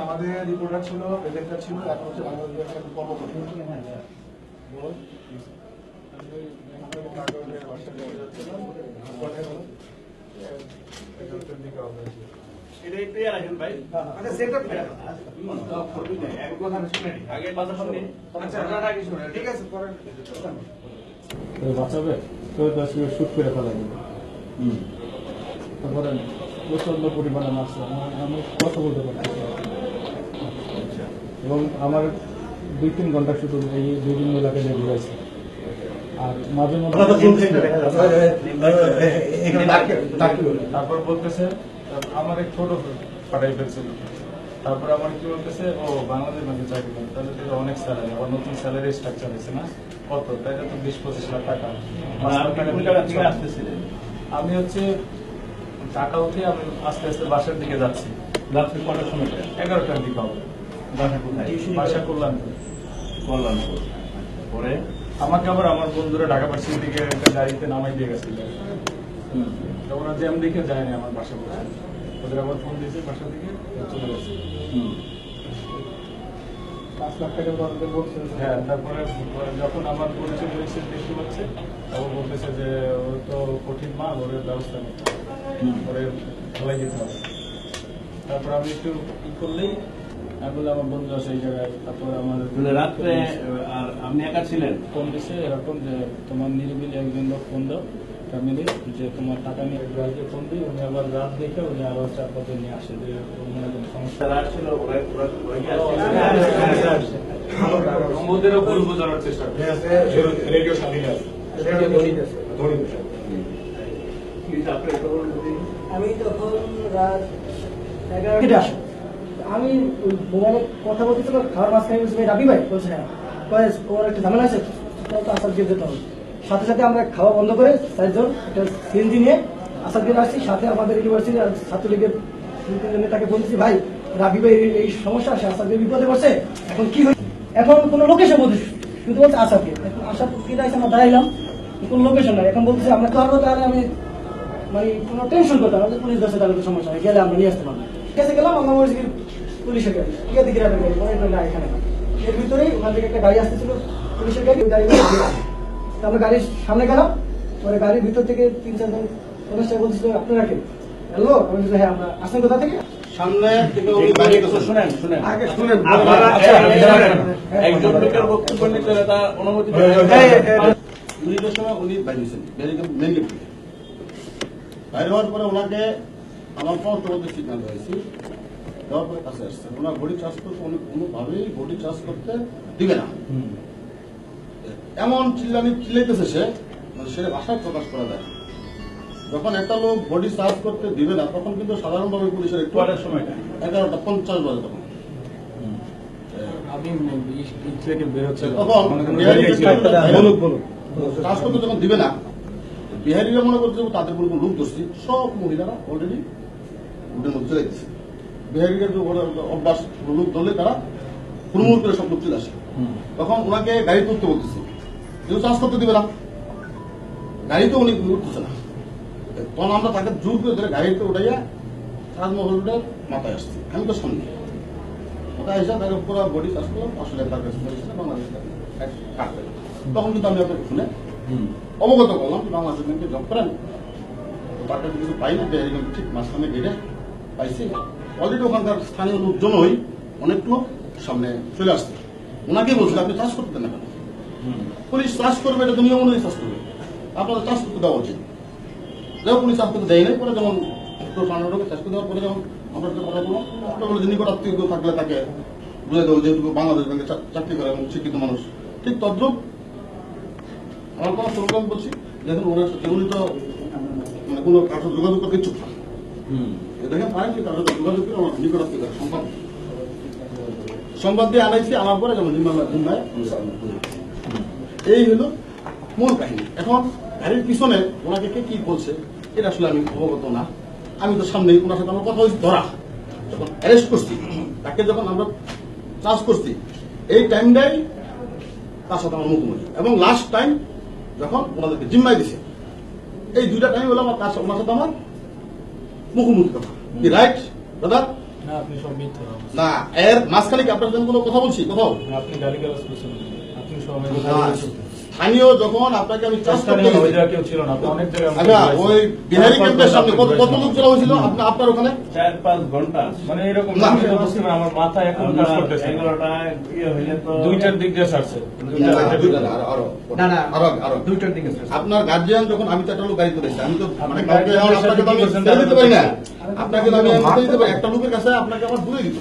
আমাদের রিপোর্টার ছিল প্রেজেন্টার ছিল এখন হচ্ছে বাংলাদেশের একটা কর্মকর্তা বল। আচ্ছা সেটা ঠিক আছে করেন তো বাঁচাবে? তো দশ মিনিট শুট করে ফেলা যাবে। তারপরে প্রচণ্ড পরিমাণে মাছ আমার- আমি কথা বলতে পারছি না। এবং আমার দুই তিন ঘণ্টা শুধু এই বিভিন্ন এলাকায় যে ঘুরেছে আর মাঝে মধ্যে তারপর বলতেছে আমার এক ছোট পাঠাই ফেলছিল। তারপর আমার কি বলতেছে ও বাংলাদেশ ব্যাংকে চাকরি করে। তাহলে তো অনেক স্যালারি আবার নতুন স্যালারি স্ট্রাকচার হয়েছে না? কত? তাই তো বিশ পঁচিশ লাখ টাকা। দিলে আমি হচ্ছে টাকা উঠে আমি আস্তে আস্তে বাসার দিকে যাচ্ছি। রাত্রি কটার সময়? এগারোটার দিকে হবে। বাসা কোথায়? বাসা কল্যাণপুর। কল্যাণপুর। পরে আমাকে আবার আমার বন্ধুরা ঢাকা পার্সির দিকে একটা গাড়িতে নামাই দিয়ে গেছিল ওরা জ্যাম দেখে যায়নি আমার বাসা বসে। ওদের আবার ফোন দিয়েছে বাসা থেকে চলে গেছে। পাঁচ লাখ টাকা বলছেন হ্যাঁ তারপরে যখন আমার পরিচয় দেখতে পাচ্ছে তখন বলতেছে যে ও তো কঠিন মা ওর ব্যবস্থা নিতে। ওরে ফেলাই দিতে হবে। তারপর আমি একটু ই করলেই আমি আমার বন্ধু আছে এই জায়গায় তারপর আমার মানে রাত্রে আর আপনি একা ছিলেন? ফোন দিছে এরকম যে তোমার নিরিবিলি একজন লোক ফোন দাও ফ্যামিলি যে তোমার টাকা নিয়ে ফোন দিই উনি আবার রাত দেখে উনি আবার চার নিয়ে আসে যে কোনো সমস্যা। আসছিল কি হ্যাঁ, রেডিও স্বাধীন আছে। বলুন যদি আমি তখন রাত এগারোটা আসে আমি মোবাইলে কথা বলতেছিল খাওয়ার মাঝখানে বলছি, রাবি ভাই বলছে হ্যাঁ। ওর একটা ঝামেলা আছে? তো আসাদ দিয়ে যেতে হবে। সাথে সাথে আমরা খাওয়া বন্ধ করে চারজন একটা সিএনজি নিয়ে আসাদ দিয়ে আসছি। সাথে আমাদের ইউনিভার্সিটির আর ছাত্রলীগের নেতাকে বলছি ভাই রাবি ভাই এই- সমস্যা আছে আসাদ দিয়ে বিপদে পড়ছে। এখন কি হয়েছে? এখন কোনো লোকেশন বলছে শুধু বলছে আসাদকে এখন আসাদ কি আছে আমরা দাঁড়াইলাম। কোনো লোকেশন নাই। এখন বলতেছে আমরা তো তাহলে আমি মানে কোনো টেনশন করতাম না, পুলিশ ধরছে তাহলে তো সমস্যা নেই। গেলে আমরা নিয়ে আসতে পারব। কেসে গেলাম আমরা বলছি পুলিশের গাড়ি। গিয়ে দেখি রাবের গাড়ি পরে না এখানে এর ভিতরেই ওখান থেকে একটা গাড়ি আসতেছিল পুলিশের গাড়ি ওই গাড়ি আমরা গাড়ির সামনে গেলাম পরে গাড়ির ভিতর থেকে তিন চারজন অনুষ্ঠান বলছিল আপনারা কে? হ্যালো? আমি বলছি, হ্যাঁ আমরা আসেন কোথা থেকে? সামনে উনি বাইরে শুনেন শুনেন। আগে শুনেন। আচ্ছা, এই- দাঁড়ান। শুনেন। একজন লোকের বক্তব্য নিতে হলে অনুমতি মিনিটের সময় উনি বাইরে গেছেন মেন গেট বাইরে হওয়ার পরে ওনাকে আমার মধ্যে সিগন্যাল হয়েছি। দেওয়ার কাছে আসছে ওনার বডি চার্জ করতে উনি কোনোভাবেই বডি চার্জ করতে দিবে না। এমন চিল্লানি চিল্লাইতেছে সে মানে সেটা ভাষায় প্রকাশ করা যায়। যখন একটা লোক বডি চার্জ করতে দিবে না তখন কিন্তু সাধারণভাবে পুলিশের একটু সময়টা এগারোটা পঞ্চাশ বাজে তখন। কাজ করতে যখন দিবে না বিহারিরা মনে করছে তাদের কোনো লোক ধরছি সব মহিলারা অলরেডি উঠে মধ্যে চলে গেছে ওরা অভ্যাস লোক ধরলে তারা হুড়মুড় করে সব লোক চলে আসে তখন ওনাকে গাড়ি তুলতে বলতেছে। কিন্তু চাষ করতে দিবে না। গাড়িতে উনি উঠতেছে না। তখন আমরা তাকে জোর করে ধরে গাড়িতে উঠাইয়া তাজমহলটার মাথায় আসছি। আমি তো সামনে। মাথায় এসে তাকে পুরো বডি চাষ করলাম আসলে তার কাছে বাংলাদেশ কাটবে তখন কিন্তু আমি আপনাকে শুনে অবগত করলাম বাংলাদেশ ব্যাংকে জব করেন। তার কাছে কিছু পাই না ঠিক মাঝখানে গেটে পাইছি। অলরেডি ওখানকার স্থানীয় লোকজনই অনেক লোক সামনে চলে আসছে। ওনাকে বলছিল আপনি চাষ করতে দেন না কেন পুলিশ চাষ করবে এটা তো নিয়ম অনুযায়ী চাষ করবে। আপনাদের চাষ করতে দেওয়া উচিত। যেমন পুলিশ চাষ করতে দেয় নাই পরে যেমন সামনে চাষ করতে দেওয়ার পরে যেমন আমরা একটা কথা বললাম বলে যে নিকট আত্মীয় কেউ থাকলে তাকে বুঝে দেবো যেহেতু বাংলাদেশ ব্যাংকে চাকরি করে এবং শিক্ষিত মানুষ। ঠিক তদ্রুপ আমার কোনো বলছি দেখুন উনি তো মানে কোনো কারোর যোগাযোগ করতে ইচ্ছুক এ দেখেন কারোর সাথে যোগাযোগ করে আমার করে সংবাদ দিয়ে আনাইছি, আনার পরে যেমন জিম্মা জিম্মায় এই হলো মূল কাহিনী। এখন গাড়ির পিছনে ওনাকে কে কি বলছে, এটা আসলে আমি অবগত না। আমি তো সামনে ওনার সাথে আমার কথা হয়েছে, ধরা। যখন অ্যারেস্ট করছি, তাকে যখন আমরা চার্জ করছি, এই টাইমটাই তার সাথে আমার মুখোমুখি। এবং লাস্ট টাইম যখন ওনাদেরকে জিম্মাই দিছে, এই দুইটা টাইম হলো আমার তার ওনার সাথে আমার মুখোমুখি কথা। কি রাইট দাদা না আপনি সব মিথ্যা না এর মাঝখানে কি আপনার জন্য কোনো কথা বলছি? কোথাও? আপনি করছেন। আপনি সবাই স্থানীয় যখন আপনাকে আমি ওই কেউ ছিল না অনেক জায়গায় আচ্ছা। ওই বিহারি ক্যাম্পের সামনে কত কত লোক চলা হয়েছিল আপনার ওখানে? চার পাঁচ ঘণ্টা। মানে এরকম আমার মাথা এখন কাজ করতেছে ইয়ে হইলে তো দুইটার দিক দিয়ে স্যার। আপনার গার্জিয়ান যখন আমি তো একটা লোক গাড়ি করেছি আমি তো মানে কাউকে আপনাকে তো আমি দিতে পারি না। আপনাকে আমি দিতে পারি। একটা লোকের কাছে আপনাকে আমার দূরে দিতে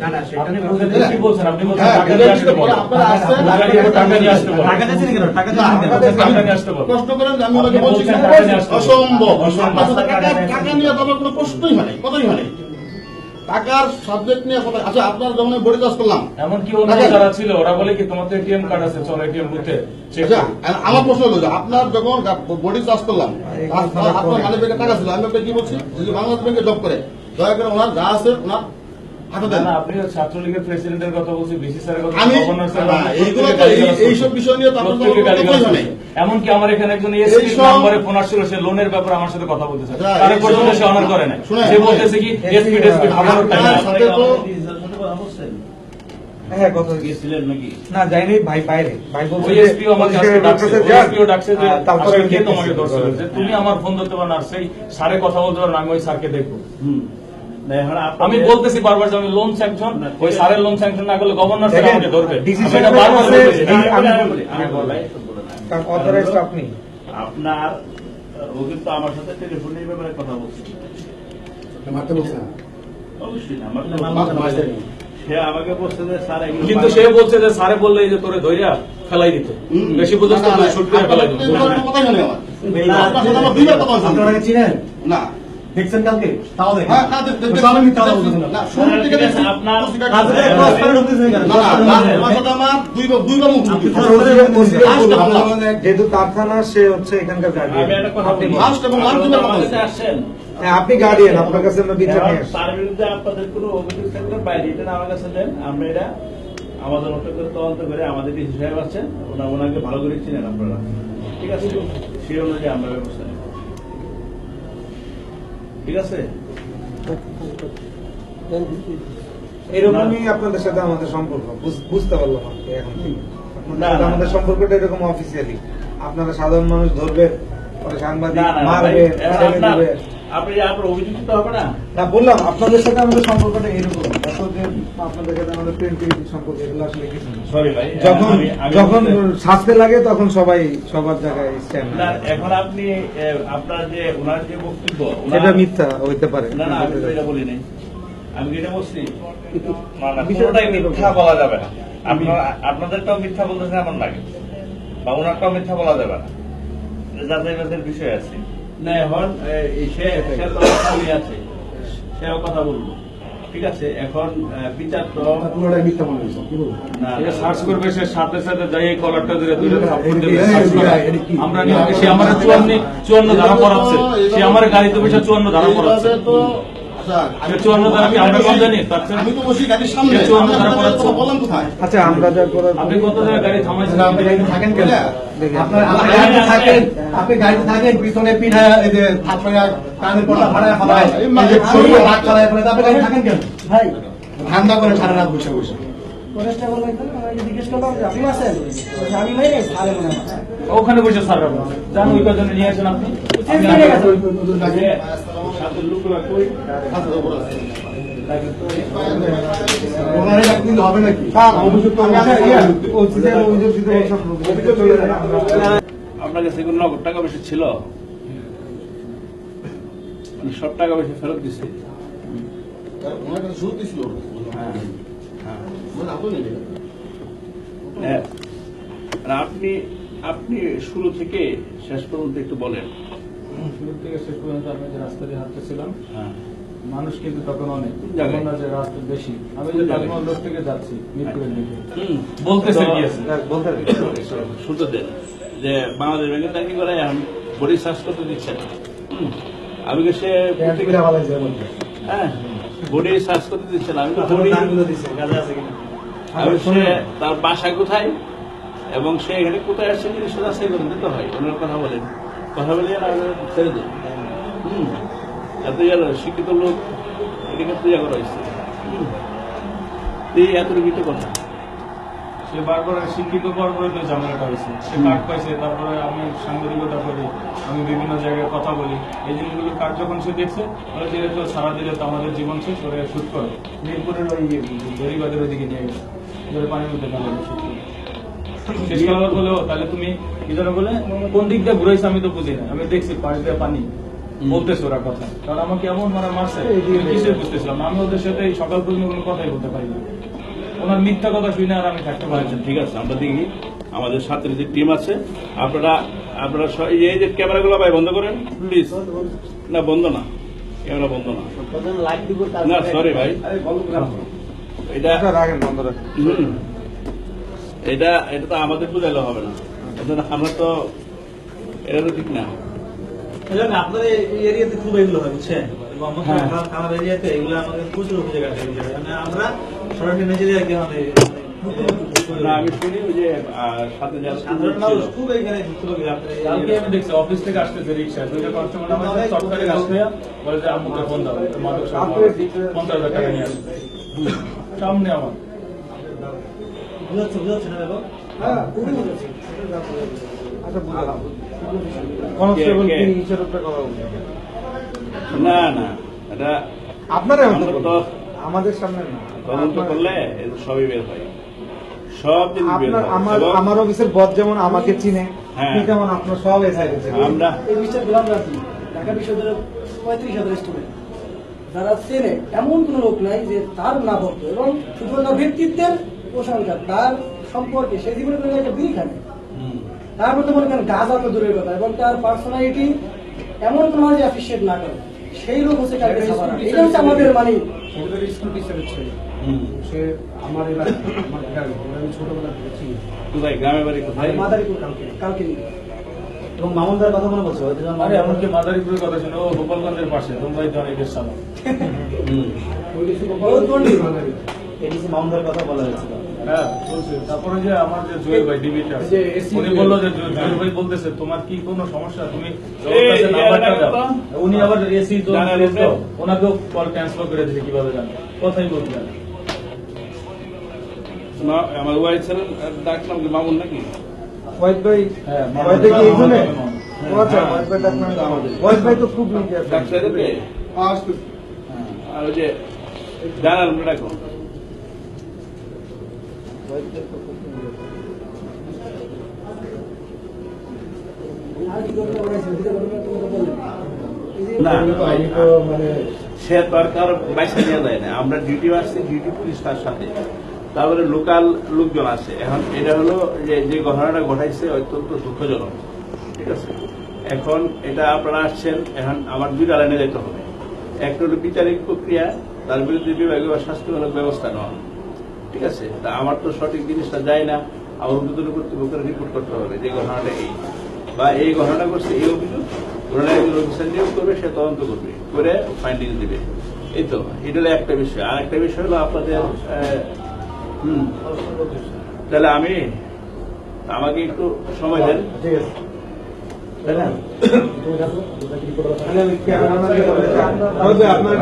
না, না, সেটা আপনি নিয়ে বলছেন, আপনি বলছেন হ্যাঁ, টাকা নিয়ে আসতে বলেন। আপনারা আসছেন, টাকা দিয়ে টাকা নিয়ে আসতে বলেন। টাকা দিয়েছেন কেন? টাকা না, দিয়েছেন কেন? আপনাদের- টাকা নিয়ে আসতে বলেন। প্রশ্ন করেন আমি ওনাকে বলছি বলছেন কিনা? টাকা নিয়ে আসতে বলেন। অসম্ভব অসম্ভব। আপনার টাকা টাকা নিয়ে তো আমার কোনো প্রশ্নই হয় কথাই হয় টাকার সাবজেক্ট নিয়ে কথা আচ্ছা আপনার বডি করলাম যারা ছিল ওরা বলে কি তোমার তো এটিএম কার্ড আছে চলো এটিএম বুথে চেক আচ্ছা আমার প্রশ্ন হলো যে আপনার যখন বডি চাষ করলাম আপনার মানি টাকা ছিল আমি আপনাকে কি বলছি যে বাংলাদেশ ব্যাংকে জব করে দয়া করে ওনার যা আছে ওনার ছাত্রলীগের প্রেসিডেন্টের কথা বলছি বিসি স্যারের কথা স্যার না, এইগুলো তো এই- এইসব বিষয় নিয়ে তো আপনার প্রত্যেকে কোনো গালি কথাই গালাজ হয় নাই। করছে। এমনকি আমার এখানে একজন এসপি নাম্বারে ফোন আসছিল সে লোনের ব্যাপারে আমার সাথে কথা বলতেছে আচ্ছা, পর্যন্ত সে অনার করে নাই সে বলতেছে কি এসপি টেসপি খাবারও টাইম আপনার নাই। সাথে তো- ডিজিটাল সাথে কথা বলছেন হ্যাঁ, কথা বলছি। নাকি না, যাইনি, ভাই বাইরে। ভাই বলছে ওই যে- এসপিও আমাকে আজকে ডাকছে ডক্টর ওই যান। এসপিও ডাকছে যে তারপরে কে তোমাকে ধরছিল তুমি আমার ফোন ধরতে পারো না সেই সারে কথা বলতে পারো না আমি ওই স্যারকে দেখব আমি বলতেছি বারবার যে আমি লোন স্যাংশন ওই স্যারের লোন স্যাংশন না করলে গভর্নর স্যার আমাকে ধরবে। আপনার ও কিন্তু আমার সাথে টেলিফোনে এই ব্যাপারে কথা বলছে। অবশ্যই আমার সে বলছে যে স্যার কিন্তু সে বলছে যে স্যারে বললে যে তোরে ধইরা ফেলাই দিত। বেশি বুঝতে না, না, শুট করে ফেলাই দিত। তো এগুলো কথাই নাই আমার। আপনার সাথে আমার দুইবার কথা হয়েছে। আপনারা চিনেন? না দেখছেন কালকে? তাও দেখেন হ্যাঁ, না। শুরু থেকে দেখছি, আপনার-। যেহেতু তার থানা সে হচ্ছে এখানকার guardian। আমি একটা কথা আপনি আসছেন হ্যাঁ, আপনি গার্ডিয়ান আপনার কাছে আমরা বিচার নিয়ে তার বিরুদ্ধে আপনাদের কোনো অভিযোগ থাকলে বাইরে এটা আমার কাছে দেন। আমরা এটা আমাদের মতো করে তদন্ত করে আমাদের ডিসি সাহেব আছেন। ওনা ওনাকে ভালো করে চিনেন আপনারা। ঠিক আছে? সেই অনুযায়ী আমরা ব্যবস্থা ঠিক আছে? এরকমই আপনাদের সাথে আমাদের সম্পর্ক। বুঝতে পারলাম এখন। আমাদের সম্পর্কটা এরকম অফিসিয়ালি আপনারা সাধারণ মানুষ ধরবেন সাংবাদিক না আপনি আপনার অভিযোগ হবে না? না বললাম আপনাদের সাথে আমাদের সম্পর্কটা এরকম। আপনাদের সাথে আমাদের প্রেম সম্পর্ক এগুলো আসলে কিছু সরি ভাই যখন আমি- আমি যখন শাস্তে লাগে তখন সবাই সবার জায়গায় স্ট্যান্ড এখন আপনি আপনার যে ওনার যে বক্তব্য ওনার- মিথ্যা হইতে পারে। না না আমি তো এটা বলি নাই আমি এটা বলছি? মিথ্যা বলা যাবে না। আপনারা আপনাদেরটাও মিথ্যা বলতেছে এমন লাগে বা ওনারটাও মিথ্যা বলা যাবে না। যাচাই বাছাইয়ের বিষয় আছে। না এখন সে সে আছে সেও কথা বলব। ঠিক আছে এখন বিচার তো পুরোটাই মিথ্যা হয়েছে কি বলব? না এটা না, সার্চ করবে সে সাথে সাথে যাই এই কলারটা ধরে? আমরা সে আমার চুয়ান্ন চুয়ান্ন ধারা পড়াচ্ছে। সে আমার গাড়িতে বসে চুয়ান্ন ধারা পড়াচ্ছে। আচ্ছা, আমরা করার আপনি কত জায়গায় গাড়ি থামাইছেন? আপনি গাড়িতে থাকেন কেন? আপনি থাকেন। আপনি গাড়িতে থাকেন পিছনে এই যে কানের শরীরে হাত আপনি থাকেন কেন? ভাই। ঠান্ডা করে সারা রাত বসে বসে। ওখানে বসে সার রাখব জান ওই কজনে নিয়ে আসেন আপনি। সাথে লোকরা কই হাতের উপর আছে। আপনার কাছে নগদ টাকা বেশি ছিল? মানে সব টাকা বেশি ফেরত দিছিল হ্যাঁ। মানে আপনি আপনি শুরু থেকে শেষ পর্যন্ত একটু বলেন। শুরু থেকে শেষ পর্যন্ত আমি যে রাস্তা দিয়ে হাঁটতেছিলাম হ্যাঁ। মানুষ কিন্তু তখন অনেক। জায়গায়। না যে রাস্তা বেশি। আমি যে তাজমহল রোড থেকে যাচ্ছি মিরপুরের দিকে। বলতেছে কি আছে? বলতে শুনতে যে বাংলাদেশ ব্যাংকের চাকরি করে বডি সার্চ করতে দিচ্ছে না। আমি সে হ্যাঁ বডি সার্চ করতে দিচ্ছে না। আমি আমি সে তার বাসা কোথায়? এবং সে এখানে কোথায় আসছে জিনিসটা যাচাই করে দিতে হয়। ওনার কথা বলেন। কথা বলে আর ছেড়ে হুম। এত ইয়ার শিক্ষিত লোক এটাকে পূজা করা হয়েছে। এই এতটুকু তো কথা। সে বারবার শিক্ষিত পর পরে তো ঝামেলাটা হয়েছে। সে কার্ড পাইছে তারপরে আমি সাংবাদিকতা করি আমি বিভিন্ন জায়গায় কথা বলি। এই জিনিসগুলো কার্ড যখন সে দেখছে বলে যে তো সারা দিলে তো আমাদের জীবন শেষ করে শুট করো। মিরপুরের ওই দড়িবাদের ওইদিকে নিয়ে গেছে। পানির মধ্যে ফেলে শেষ করার বলে তাহলে তুমি কি যেন বলে কোন দিক দিয়ে ঘুরাইছে আমি তো বুঝি না। আমি দেখছি পাশ দিয়ে পানি বলতেছে ওরা কথা। কারণ আমাকে এমন মারা মারছে কিছুই বুঝতেছিলাম আমি ওদের সাথে এই সকাল পর্যন্ত কোনো কথাই বলতে পারি না। ওনার মিথ্যা কথা শুনে আর আমি থাকতে পারি আচ্ছা ঠিক আছে আমরা দেখি। আমাদের সাথে যে টিম আছে আপনারা আপনারা এই যে ক্যামেরাগুলো ভাই বন্ধ করেন প্লিজ না বন্ধ না। ক্যামেরা বন্ধ না। না সরি ভাই। এটা রাখেন বন্ধ রাখেন। এটা এটা তো আমাদের বুঝাইলে হবে না। এটা আমরা তো এটা তো ঠিক না। আপনাদের এরিয়াতে খুব এগুলো হয় বুঝছেন? মোহাম্মদ। খান- খানার এরিয়াতে এগুলো আমাদের প্রচুর অভিযোগ আছে মানে আমরা সরাসরি নিজেদের কি আমাদের আমি শুনি যে সাথে যারা সাধারণ মানুষ খুব এখানে ভুক্তভোগী আপনার এই কালকে আমি দেখছি অফিস থেকে আসতেছে রিক্সা। দুইটা কাস্টমার আমার সাথে সরকারি বলে যে আম্মুকে ফোন দাও মাদক পঞ্চাশ হাজার টাকা নিয়ে আসবে সামনে আমার। না হ্যাঁ। না এটা আপনারা আমরা বলুন। তো আমাদের সামনে না। তদন্ত করলে সবই বের হয়। সব আপনার আমার আমার অফিসের বস যেমন আমাকে চিনে হ্যাঁ। তেমন আপনার সব এসআই আমরা এই মিস্টার গোলাম রাজি ঢাকা বিশ্ববিদ্যালয়ের পঁয়ত্রিশ হাজার স্টুডেন্ট যারা চেনে এমন কোনো লোক নাই যে তার না ভক্ত এবং শুধু তার ব্যক্তিত্বের প্রশংসা তার সম্পর্কে সে জীবনে কোনো একটা বিড়ি খানে তার মধ্যে মনে করেন গাছ তো দূরের কথা এবং তার পার্সোনালিটি এমন কোনো যে অ্যাপ্রিসিয়েট না করে। সেই লোক হচ্ছে এটা হচ্ছে আমাদের মানে স্কুল টিচারের ছেলে। সে আমার এলাকা আমার গ্রামে আমি ছোটবেলা কোথায়? গ্রামের বাড়ি কোথায়? মাদারীপুর কালকে। কালকে এবং মামুনদার কথা মনে পড়ছে? হয়তো আরে এমনকি মাদারীপুরের কথা শুনে ও গোপালগঞ্জের পাশে। তোমরা এই জনের সালাম হুম। বহুত পণ্ডিত এডিসি মামুনদার কথা বলা হয়েছিল। হ্যাঁ বলছে তারপরে যে আমার যে জুয়েল ভাই ডিবিটা এই যে SC উনি বলল যে জু- জুয়েল ভাই বলতেছে তোমার কি কোনো সমস্যা? তুমি নাম্বারটা দাও। উনি আবার এসি তো ওনাকেও কল ট্রান্সফার করে দিয়েছে কীভাবে জানেন? কথাই বলতে না, আমার ওয়াইফ ছিলেন ডাক নাম মামুন নাকি? ওয়াইদ ভাই হ্যাঁ, ভাই কি এখানে? আচ্ছা ওয়াইদ ভাই তো খুব লোক আছে। ডাক সাইডে পেয়ে? আর ওই যে জানাল ডাকো আর কি করতে পারছি দিতে পারবে না মানে সে তো আর কারও বাইসা নিয়ে যায় না। আমরা ডিউটি আসছি ডিউটি পুলিশ তার সাথে। তারপরে লোকাল লোকজন আছে এখন এটা হলো যে যে ঘটনাটা ঘটাইছে অত্যন্ত দুঃখজনক। ঠিক আছে? এখন এটা আপনারা আসছেন এখন আমার দুইটা লাইনে যেতে হবে। একটা হলো বিচারিক প্রক্রিয়া তার বিরুদ্ধে বিভাগীয় শাস্তিমূলক ব্যবস্থা নেওয়া। ঠিক আছে? তা আমার তো সঠিক জিনিসটা যায় না। আমার উদ্বোধন কর্তৃপক্ষের রিপোর্ট করতে হবে যে ঘটনাটা এই। বা এই ঘটনাটা করছে এই অভিযোগ ঘটনা একজন অফিসার নিয়োগ করবে সে তদন্ত করবে করে ফাইন্ডিং দিবে। এই তো এটা হলো একটা বিষয়। আর একটা বিষয় হলো আপনাদের হুম। তাহলে আমি আমাকে একটু সময় দেন। ঠিক আছে তাই না? আপনার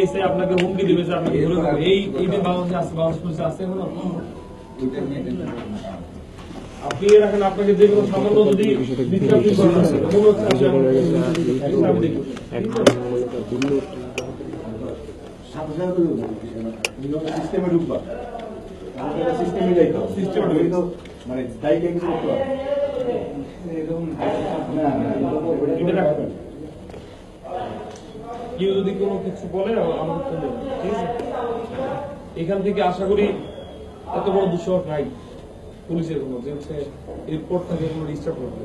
এসে আপনাকে হুমকি দিবে আপনাকে এই বাংলাদেশে আছে বাংলাদেশ পুলিশে আছে এখনও? আপনি রাখেন আপনাকে যে কোনো সামান্য যদি মনে। সিস্টেমে ঢুকবা। সিস্টেমে যাইতো মানে কিছু করতে। কেউ যদি কোনো কিছু বলে নেই, ঠিক আছে? এখান থেকে আশা করি এত বড় দুঃসাহস নাই। পুলিশের কোনো যে হচ্ছে এরপর থেকে কোনো ডিস্টার্ব করবে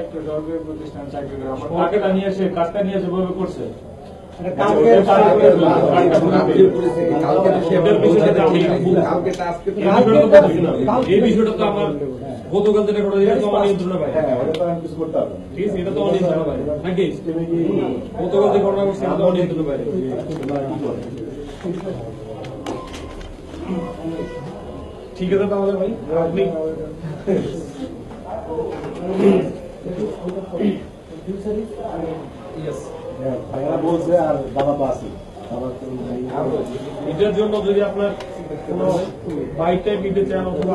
একটা সরকারি প্রতিষ্ঠান চাকরি করে। আমার টাকাটা নিয়ে এসে কাজটা নিয়ে এসে ভাবে করছে। এই বিষয়টা তো আমার গতকাল যেটা ঘটে এটা তো আমার নিয়ন্ত্রণে বাইরে হ্যাঁ ওটা তো আমি কিছু করতে পারব না। ঠিক আছে এটা তো আমার নিয়ন্ত্রণে বাইরে নাকি? গতকাল যে ঘটনা ঘটছে এটা তো আমার নিয়ন্ত্রণে বাইরে ঠিক আছে তাহলে ভাই আপনি বলছে আর বাবা তো আছে এটার জন্য যদি আপনার কোনো বাইক টাইপ নিতে চান অথবা